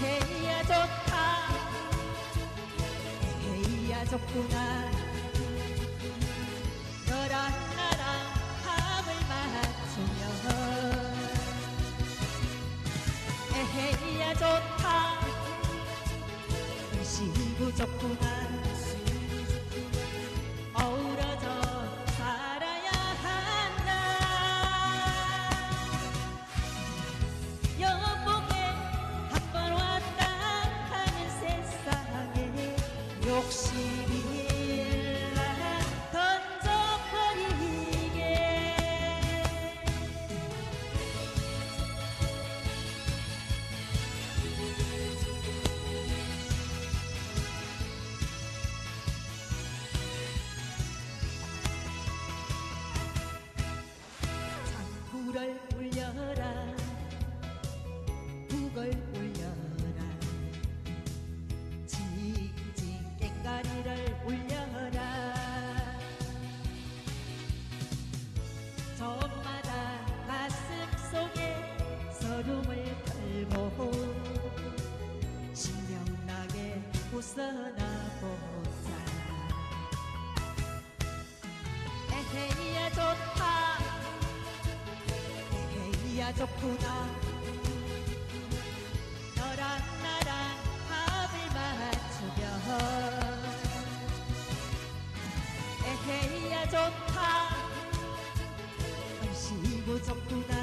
에헤이야 좋다 에헤이야 좋구나. 너랑 나랑 합을 맞추면 에헤이야 좋다 시구 좋구나 61날 던져버리게 장구를 울려라. 구름을 털고 신명나게 웃어나보자. 에헤이야 좋다. 에헤이야 좋구나. 너랑 나랑 합을 맞추며. 에헤이야 좋다. 얼씨구 좋구나.